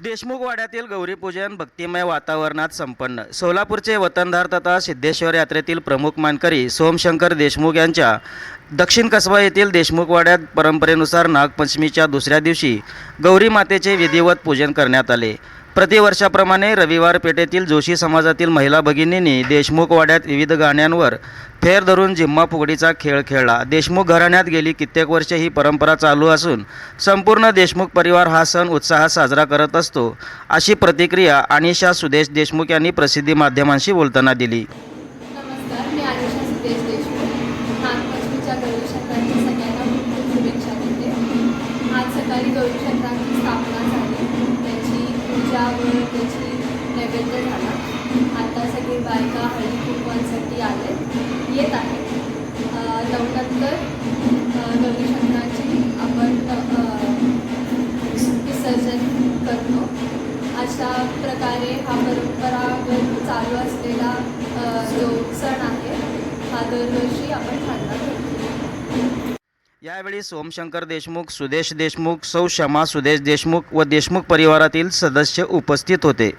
देशमुख वाड्यातील गौरीपूजन भक्तिमय वातावरणात संपन्न. सोलापूरचे वतनधार तथा सिद्धेश्वर यात्रेतील प्रमुख मानकरी सोमशंकर देशमुख यांच्या दक्षिण कसबा येथील देशमुख वाड्यात परंपरेनुसार नागपंचमीच्या दुसऱ्या दिवशी गौरी मातेचे विधिवत पूजन करण्यात आले. प्रतिवर्षाप्रमाणे रविवार पेठेतील जोशी समाजातील महिला भगिनींनी देशमुख वाड्यात विविध गाण्यांवर फेर धरून जिम्मा फुगडीचा खेळ खेळला. देशमुख घराण्यात गेली. कित्येक वर्षे ही परंपरा चालू असून संपूर्ण देशमुख परिवार हा सण उत्साहात साजरा करत असतो. अशी प्रतिक्रिया अनिशा सुदेश देशमुख यांनी प्रसिद्धी माध्यमांशी बोलताना दिली. नमस्कार. मी सुदेश देशमुख. त्यामुळे त्याची नैवेद्य झाला. आता सगळी बायका हळदी कुंकवांसाठी आले. येत आहेत अं, नवनंतर गौरी आपण विसर्जन करतो. अशा प्रकारे हा परंपरागत चालू असलेला जो सण आहे हा दरवर्षी आपण साजरा करतो. यावेळी सोमशंकर देशमुख सुदेश देशमुख सौ शमा सुदेश देशमुख व देशमुख परिवारातील सदस्य उपस्थित होते.